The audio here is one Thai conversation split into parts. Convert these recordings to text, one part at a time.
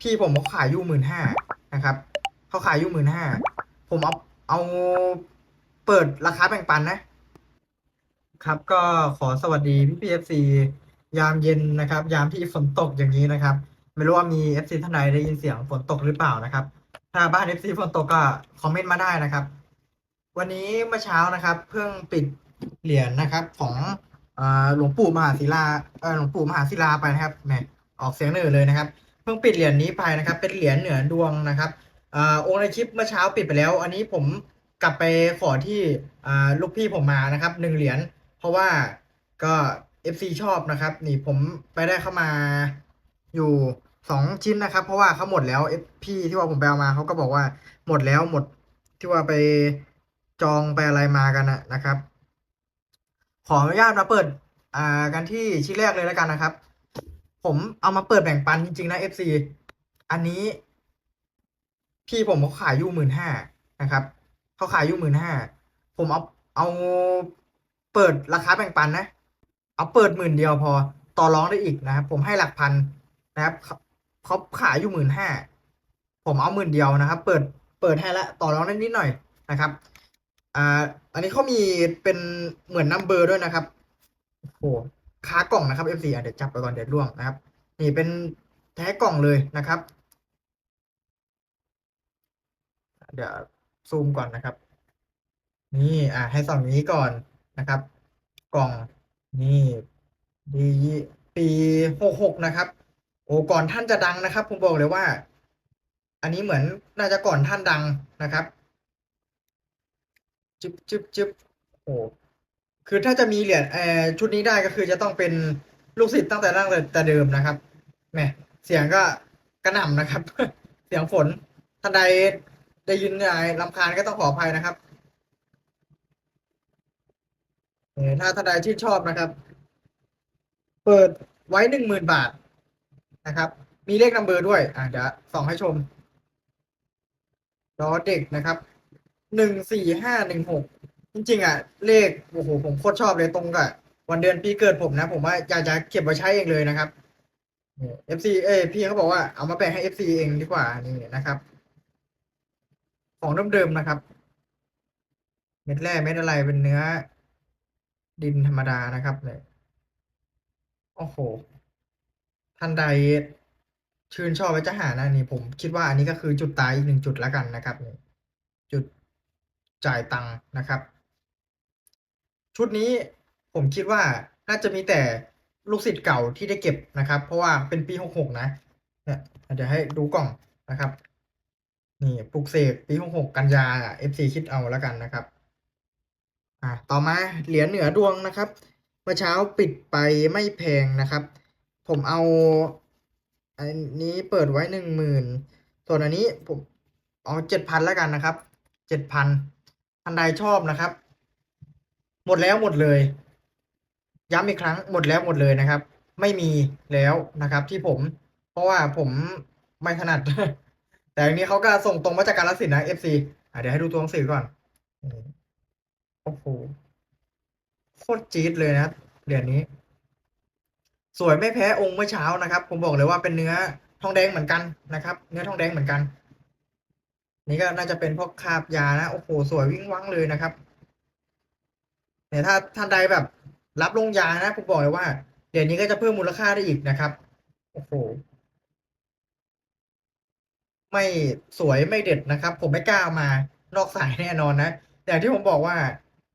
พี่ผมเขาขายอยู่หมื่นห้านะครับเขาขายอยู่หมื่นห้าผมเอาเอาเปิดราคาแบ่งปันนะ ครับก็ขอสวัสดีพี่พีเอฟซียามเย็นนะครับ ยามที่ฝนตกอย่างนี้นะครับ ไม่รู้ว่ามีเอฟซีท่านใดได้ยินเสียงฝนตกหรือเปล่านะครับ ถ้าบ้านเอฟซีฝนตกก็คอมเมนต์มาได้นะครับ วันนี้เมื่อเช้านะครับ เพิ่งปิดเหรียญนะครับ ของอหลวงปู่มหาศิลาหลวงปู่มหาศิลาไปนะครับแหมออกเสียงเนือเลยนะครับ พิ่งปิดเหรียญนี้ไปนะครับ เป็นเหรียญเหนือดวงนะครับอ่าองค์ในคลิปเมื่อเช้าปิดไปแล้ว อันนี้ผมกลับไปขอที่อ่าลูกพี่ผมมานะครับหนึ่งเหรียญเพราะว่าก็ FC ชอบนะครับ นี่ผมไปได้เข้ามาอยู่สองชิ้นนะครับ เพราะว่าเขาหมดแล้ว F พี่ที่ว่าผมไปเอามาเขาก็บอกว่าหมดแล้วหมดที่ว่าไปจองไปอะไรมากันนะนะครับ ขออนุญาตมาเปิดอ่ากันที่ชิ้นแรกเลยแล้วกันนะครับ ผมเอามาเปิดแบ่งปันจริงๆนะ FC อันนี้ พี่ผมเขาขายอยู่หมื่นห้านะครับเขาขายอยู่หมื่นห้าผมเอาเอาเปิดราคาแบ่งปันนะ เอาเปิดหมื่นเดียวพอต่อรองได้อีกนะครับ ผมให้หลักพันนะครับเขาเขาขายอยู่หมื่นห้าผมเอาหมื่นเดียวนะครับ เปิดเปิดให้ละต่อรองได้นิดหน่อยนะครับอ่าอันนี้เขามีเป็นเหมือนนัมเบอร์ด้วยนะครับโอ้โห ค้ากล่องนะครับ F4 อะเดี๋ยวจับไปก่อนเดี๋ยวร่วงนะครับ นี่เป็นแท้กล่องเลยนะครับ เดี๋ยวซูมก่อนนะครับ นี่อ่าให้ส่องนี้ก่อนนะครับ กล่องนี่ดีปีหกหกนะครับ โอ้ก่อนท่านจะดังนะครับ ผมบอกเลยว่า อันนี้เหมือนน่าจะก่อนท่านดังนะครับ จึ๊บจึ๊บจึ๊บโอ้ คือถ้าจะมีเหรียญเอชุดนี้ได้ก็คือจะต้องเป็นลูกศิษย์ตั้งแต่ตั้งแต่เดิมนะครับแหมเสียงก็กระหน่ำนะครับ เสียงฝนท่านใดได้ยินอะไรรำคาญก็ต้องขออภัยนะครับเออถ้าท่านใดชื่นชอบนะครับ เปิดไว้หนึ่งหมื่นบาทนะครับ มีเลขนัมเบอร์ด้วยอะเดี๋ยวส่องให้ชมรอเด็กนะครับหนึ่งสี่ห้าหนึ่งหก จริงๆอะ เลขโอ้โหผมโคตรชอบเลยตรงกับวันเดือนปีเกิดผมนะ ผมว่าอยากจะเก็บไว้ใช้เองเลยนะครับเอฟซีเอยพี่เขาบอกว่าเอามาแบ่งให้เอฟซีเองดีกว่านี่นะครับ ของเดิมๆนะครับ เม็ดแร่เม็ดอะไรเป็นเนื้อ ดินธรรมดานะครับเนี่ยโอ้โหท่านใดชื่นชอบไว้จะหานะนี่ผมคิดว่าอันนี้ก็คือจุดตายอีกหนึ่งจุดแล้วกันนะครับ จุดจ่ายตังค์นะครับ ชุดนี้ผมคิดว่าน่าจะมีแต่ลูกศิษย์เก่าที่ได้เก็บนะครับ เพราะว่าเป็นปีหกหกนะเนี่ยเดี๋ยวให้ดูกล่องนะครับ นี่ปลุกเสกปีหกหกกันยาเอฟซีคิดเอาแล้วกันนะครับ อ่าต่อมาเหรียญเหนือดวงนะครับเมื่อเช้าปิดไปไม่แพงนะครับ ผมเอาอันนี้เปิดไว้หนึ่งหมื่นส่วนอันนี้ผมเอาเจ็ดพันแล้วกันนะครับเจ็ดพันท่านใดชอบนะครับ หมดแล้วหมดเลย ย้ำอีกครั้งหมดแล้วหมดเลยนะครับ ไม่มีแล้วนะครับ ที่ผม เพราะว่าผมไม่ถนัด แต่อันนี้เขาก็ส่งตรงมาจากกาฬสินนะ FC อะเดี๋ยวให้ดูตัวหนังสือก่อนโอ้โหโคตรจี๊ดเลยนะเหรียญนี้ สวยไม่แพ้องค์เมื่อเช้านะครับ ผมบอกเลยว่าเป็นเนื้อทองแดงเหมือนกันนะครับ เนื้อทองแดงเหมือนกัน นี่ก็น่าจะเป็นพวกคาบยานะโอ้โหสวยวิ่งวังเลยนะครับ เนี่ยถ้าท่านใดแบบรับลงยานะผมบอกเลยว่าเหรียญนี้ก็จะเพิ่มมูลค่าได้อีกนะครับ โอ้โห ไม่สวยไม่เด็ดนะครับ ผมไม่กล้ามานอกสายแน่นอนนะอย่ที่ผมบอกว่า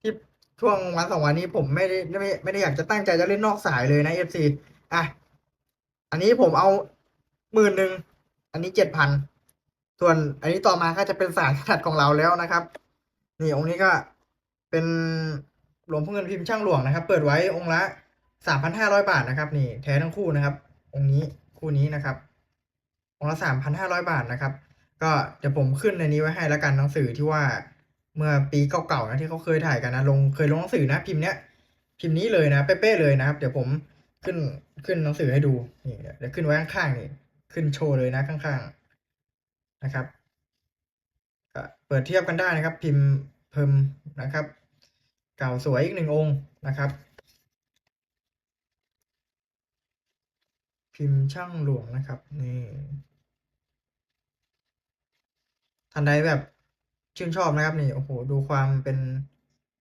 ที่ช่วงวันสองวันนี้ผมไม่ได้ไม่ไม่ได้อยากจะตั้งใจจะเล่นนอกสายเลยนะเอฟซีอะอันนี้ผมเอาหมื่นหนึ่งอันนี้เจ็ดพันส่วนอันนี้ต่อมาก็จะเป็นสายขนาดของเราแล้วนะครับ นี่องค์นี้ก็เป็น หลวงพ่อเงินพิมพ์ช่างหลวงนะครับ เปิดไว้องค์ละสามพันห้าร้อยบาทนะครับ นี่แท้ทั้งคู่นะครับ องค์นี้คู่นี้นะครับ องค์ละสามพันห้าร้อยบาทนะครับ ก็เดี๋ยวผมขึ้นในนี้ไว้ให้แล้วกันหนังสือที่ว่าเมื่อปีเก่าๆนะที่เขาเคยถ่ายกันนะลงเคยลงหนังสือนะพิมพ์เนี้ยพิมพ์นี้เลยนะเป๊ะๆเลยนะครับ เดี๋ยวผมขึ้นขึ้นหนังสือให้ดูนี่เดี๋ยวขึ้นไว้ข้างๆนี่ขึ้นโชว์เลยนะข้างๆนะครับเปิดเทียบกันได้นะครับ พิมพ์เพิ่มนะครับ เก่าสวยอีกหนึ่งองค์นะครับ พิมพ์ช่างหลวงนะครับนี่ท่านใดแบบชื่นชอบนะครับนี่โอ้โหดูความเป็น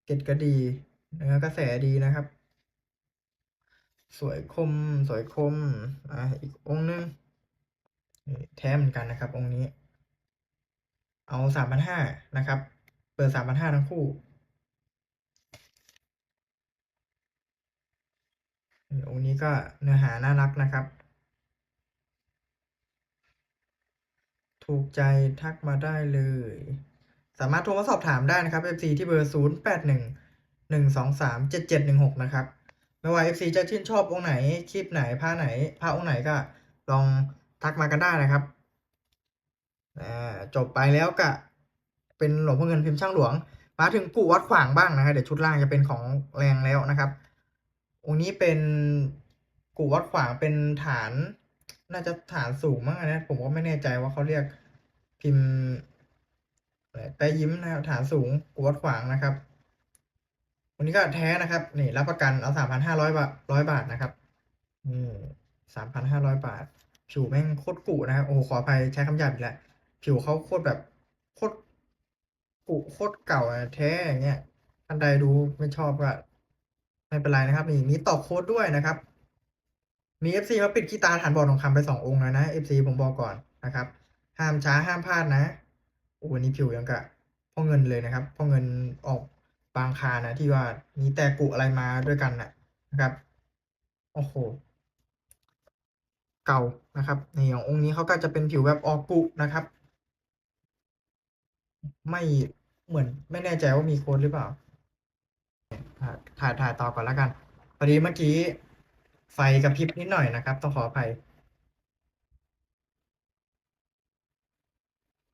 เกล็ดก็ดีเนื้อกระแสดีนะครับ สวยคมสวยคมอ่าอีกองค์หนึงนี่แท้เหมือนกันนะครับองค์นี้ เอาสามพันห้านะครับ เปิดสามพันห้าทั้งคู่ องค์นี้ก็เนื้อหาน่ารักนะครับ ถูกใจทักมาได้เลย สามารถโทรมาสอบถามได้นะครับ FC ที่เบอร์ 0 8 1 1 2 3 7 7 1 6 นะครับ ไม่ว่า FC จะชื่นชอบองค์ไหน คลิปไหนผ้าไหนผ้าองค์ไหนก็ลองทักมากันได้นะครับจบไปแล้วก็เป็นหลวงพ่อเงินพิมพ์ช่างหลวง มาถึงกู่วัดขวางบ้างนะครับเดี๋ยวชุดล่างจะเป็นของแรงแล้วนะครับ องค์นี้เป็นกูวัดขวางเป็นฐาน น่าจะฐานสูงมากนะผมก็ไม่แน่ใจว่าเขาเรียกพิมพ์อะไรแปะยิ้มนะครับฐานสูงกูวัดขวางนะครับวันนี้ก็แท้นะครับ นี่รับประกันเอาสามพันห้าร้อยบาทร้อยบาทนะครับนี่สามพันห้าร้อยบาท ผิวแม่งโคตรกุนะครับโอ้ขออภัยใช้คำหยาบอีกแล้วผิวเขาโคตรแบบโคตรกุโคตรเก่าอะแท้อย่างเงี้ยท่านใดดูไม่ชอบก็ ไม่เป็นไรนะครับนี่มีต่อโค้ดด้วยนะครับ มี FC มาปิดขี้ตาฐานบ่อทองคำไปสององค์แล้วนะ FC ผมบอกก่อนนะครับ ห้ามช้าห้ามพลาดนะโอ้วันนี้ผิวยังกะพ่อเงินเลยนะครับพ่อเงินออกบางคานะที่ว่ามีแต่กุอะไรมาด้วยกันนะนะครับ โอ้โห เก่านะครับในขององค์นี้เขาก็จะเป็นผิวแบบออกกุนะครับ ไม่เหมือนไม่แน่ใจว่ามีโค้ดหรือเปล่า ถ่ายถ่ายต่อก่อนแล้วกันพอดีเมื่อกี้ ไฟกระพริบนิดหน่อยนะครับ ต้องขออภัย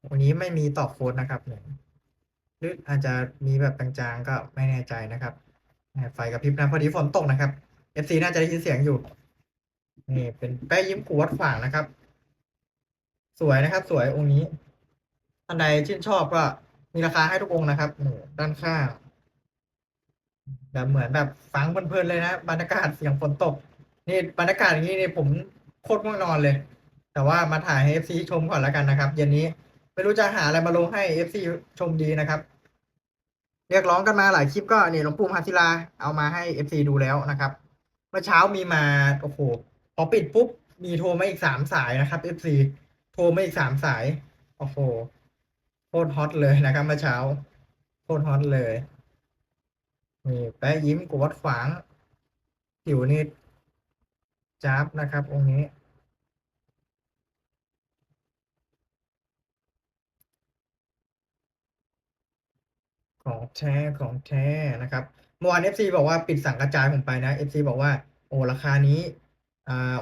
วันนี้ไม่มีต่อโค้ดนะครับเนี่ยหรืออาจจะมีแบบจางๆก็ไม่แน่ใจนะครับ ไฟกระพริบนะพอดีฝนตกนะครับ FC น่าจะได้ยินเสียงอยู่นี่เป็นแป้ยิ้มขวดฝางนะครับ สวยนะครับ สวยองค์นี้ท่านใดชื่นชอบก็มีราคาให้ทุกองค์นะครับด้านข้าง แบบเหมือนแบบฟังเพลินๆเลยนะบรรยากาศเสียงฝนตก นี่บรรยากาศอย่างนี้นี่ผมโคตรง่วงนอนเลย แต่ว่ามาถ่ายให้ FC ชมก่อนแล้วกันนะครับเย็นนี้ไม่รู้จะหาอะไรมาลงให้ FC ชมดีนะครับ เรียกร้องกันมาหลายคลิปก็นี่หลวงปู่มหาศิลาเอามาให้ FC ดูแล้วนะครับเมื่อเช้ามีมาโอ้โหพอปิดปุ๊บมีโทรมาอีกสามสายนะครับ FC โทรมาอีกสามสายโอ้โหโคตรฮอตเลยนะครับเมื่อเช้าโคตรฮอตเลย นี่แปะยิ้มกวัดขวางผิวนี่จับนะครับ องค์นี้ ของแท้ของแท้นะครับเมื่อวาน FC บอกว่าปิดสั่งกระจายผมไปนะ FC บอกว่าโอ้ราคานี้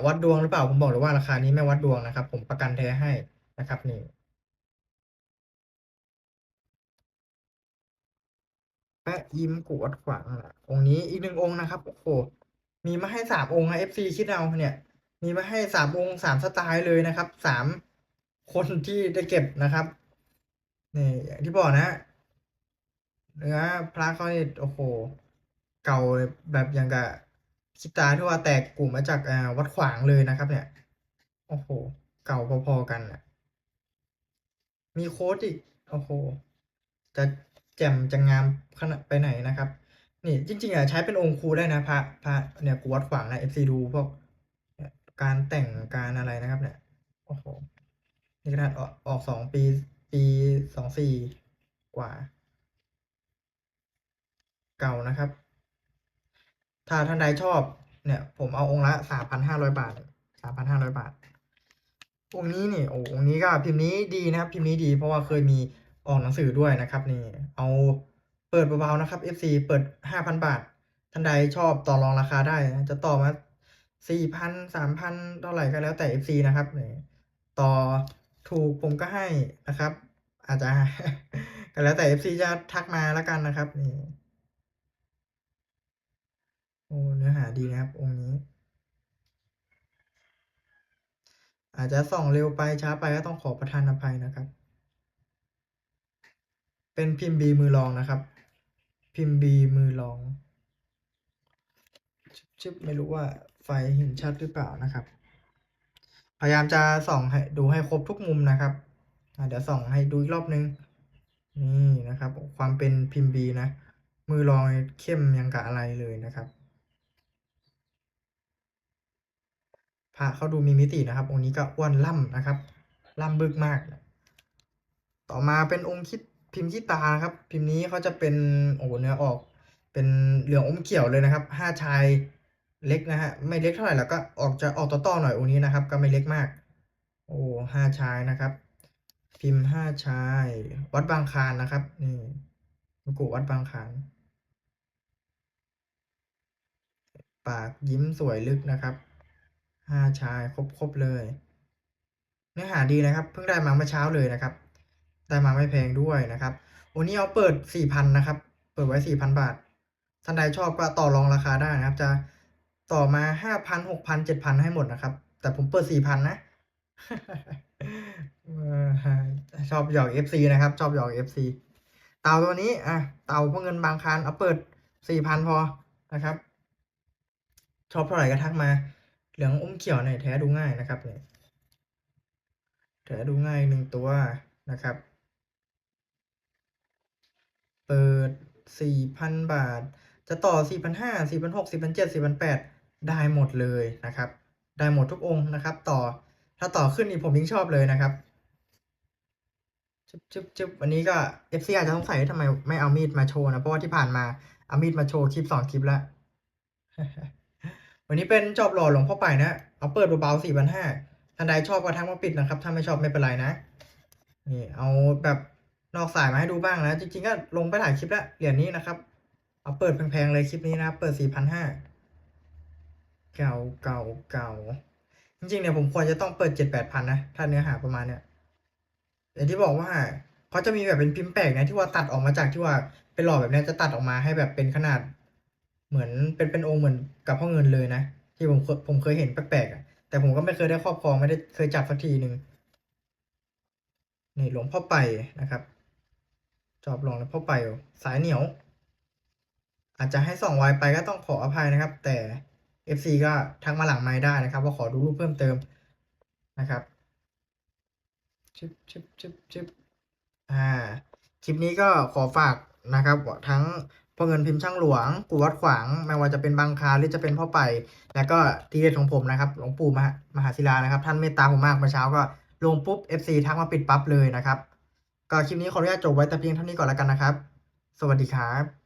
วัดดวงหรือเปล่าผมบอกเลยว่าราคานี้ไม่วัดดวงนะครับ ผมประกันแท้ให้นะครับนี่ แปะยิ้มกูวัดขวางอะองค์นี้อีกหนึ่งองค์นะครับโอ้โหมีมาให้สามองค์นะ FC คิดเอาเนี่ย มีมาให้สามองค์สามสไตล์เลยนะครับสามคนที่ได้เก็บนะครับนี่อย่างที่บอกนะเนื้อพระเขานี่โอ้โห เก่าแบบอย่างกับคิตาที่ว่าแตกกลุ่มมาจากวัดขวางเลยนะครับ เนี่ย โอ้โห เก่าพอๆกันอะมีโค้ดอีก โอ้โห จะ แจ่มจะงามขนาดไปไหนนะครับ นี่จริง ๆอะใช้เป็นองค์ครูได้นะพระพระเนี่ยกูวัดขวางนะ FC ดูพวกเนี่ยการแต่งการอะไรนะครับ เนี่ยโอ้โหนี่ขนาดออกออกสองปีปีสองสี่กว่า เก่านะครับ ถ้าท่านใดชอบเนี่ย ผมเอาองค์ละสามพันห้าร้อยบาทสามพันห้าร้อยบาทองค์นี้นี่โอ้องค์นี้ก็พิมพ์นี้ดีนะครับ พิมพ์นี้ดีเพราะว่าเคยมี ออกหนังสือด้วยนะครับนี่เอาเปิดเบาๆนะครับ FC เปิดห้าพันบาท ท่านใดชอบต่อรองราคาได้นะจะต่อมาสี่พันสามพันเท่าไหร่ก็แล้วแต่ FC นะครับนี่ต่อถูกผมก็ให้นะครับ อาจจะก็แล้วแต่ FC จะทักมาแล้วกันนะครับนี่โอ้เนื้อหาดีนะครับ องค์นี้ อาจจะส่องเร็วไปช้าไปก็ต้องขอประทานอภัยนะครับ เป็นพิมพ์บีมือรองนะครับ พิมพ์บีมือรองชึบชึบไม่รู้ว่าไฟเห็นชัดหรือเปล่านะครับ พยายามจะส่องให้ดูให้ครบทุกมุมนะครับเดี๋ยวส่องให้ดูอีกรอบนึง นี่นะครับ ความเป็นพิมพ์บีนะ มือรองเข้มยังกับอะไรเลยนะครับพระเขาดูมีมิตินะครับ องค์นี้ก็อ้วนล่ำนะครับ ล่ำบึกมาก ต่อมาเป็นองค์คิด พิมพ์ขี้ตาครับ พิมพ์นี้เขาจะเป็นโอ้เนื้อออก เป็นเหลืองอมเขียวเลยนะครับห้าชายเล็กนะฮะไม่เล็กเท่าไหร่แล้วก็ออกจะออกต่อๆหน่อยองค์นี้นะครับ ก็ไม่เล็กมาก โอ้ห้าชายนะครับ พิมพ์ห้าชาย วัดบางคานนะครับนี่หลวงปู่วัดบางคานปากยิ้มสวยลึกนะครับห้าชายครบครบเลย เนื้อหาดีนะครับ เพิ่งได้มาเมื่อเช้าเลยนะครับ ได้มาไม่แพงด้วยนะครับวันนี้เอาเปิดสี่พันะครับ เปิดไว้สี่พันบาท ท่านใดชอบก็ต่อรองราคาได้นะครับ จะต่อมาห้าพันหกพันเจ็ดพันให้หมดนะครับ แต่ผมเปิดสี่พันะ ชอบหยอก FC นะครับ ชอบหยอก FC เต่าตัวนี้ อะ เต่าพวกเงินบางคานเอาเปิดสี่พันพอนะครับ ชอบเท่าไหร่ก็ทักมา เหลืองอมเขียวเนี่ยแท้ดูง่ายนะครับเนี่ยแท้ดูง่ายหนึ่งตัวนะครับ เปิดสี่พันบาท จะต่อสี่พันห้าสี่พันหกสี่พันเจ็ดสี่พันแปดได้หมดเลยนะครับ ได้หมดทุกองค์นะครับ ต่อถ้าต่อขึ้นนี่ผมยิ่งชอบเลยนะครับจึ๊บจึ๊บจึ๊บวันนี้ก็ FC อาจจะสงสัยว่ทำไมไม่เอามีดมาโชว์นะเพราะว่าที่ผ่านมาเอามีดมาโชว์คลิปสองคลิปแล้ววันนี้เป็นจอบหล่อหลวงพ่อไปนะเอาเปิดเบาๆสี่พันห้าท่านใดชอบก็ทักมาปิดนะครับ ถ้าไม่ชอบไม่เป็นไรนะนี่เอาแบบ นอกสายมาให้ดูบ้างนะ จริงๆก็ลงไปหลายคลิปแล้ว เหรียญนี้นะครับ เอาเปิดแพงๆเลยคลิปนี้นะ เปิดสี่พันห้าเก่าเก่าเก่าจริงๆเนี่ยผมควรจะต้องเปิดเจ็ดแปดพันนะ ถ้าเนื้อหาประมาณเนี้ยแต่ที่บอกว่าเขาจะมีแบบเป็นพิมพ์แปลกนะที่ว่าตัดออกมาจากที่ว่าเป็นหล่อแบบนี้จะตัดออกมาให้แบบเป็นขนาด เหมือนเป็นเป็นองค์เหมือนกับพ่อเงินเลยนะ ที่ผมผมเคยเห็นแปลกๆอะแต่ผมก็ไม่เคยได้ครอบครองไม่ได้เคยจับสักทีหนึ่งนี่หลวงพ่อไปนะครับ จอบหลวงหลวพ่อไปสายเหนียว อาจจะให้ส่องไวไปก็ต้องขออภัยนะครับ แต่ FC ก็ทักมาหลังไม้ได้นะครับ ว่าขอดูรูปเพิ่มเติมนะครับชึบชึบชึบชึบอ่าคลิปนี้ก็ขอฝากนะครับทั้งพ่อเงินพิมพ์ช่างหลวง ปู่วัดขวางไม่ว่าจะเป็นบางคาหรือจะเป็นพ่อไป แล้วก็ทีเด็ดของผมนะครับหลวงปู่มหามหาศิลานะครับ ท่านเมตตาผมมากเมื่อเช้าก็ลงปุ๊บ FC ทักมาปิดปั๊บเลยนะครับ ก็คลิปนี้ขออนุญาตจบไว้แต่เพียงเท่านี้ก่อนแล้วกันนะครับ สวัสดีครับ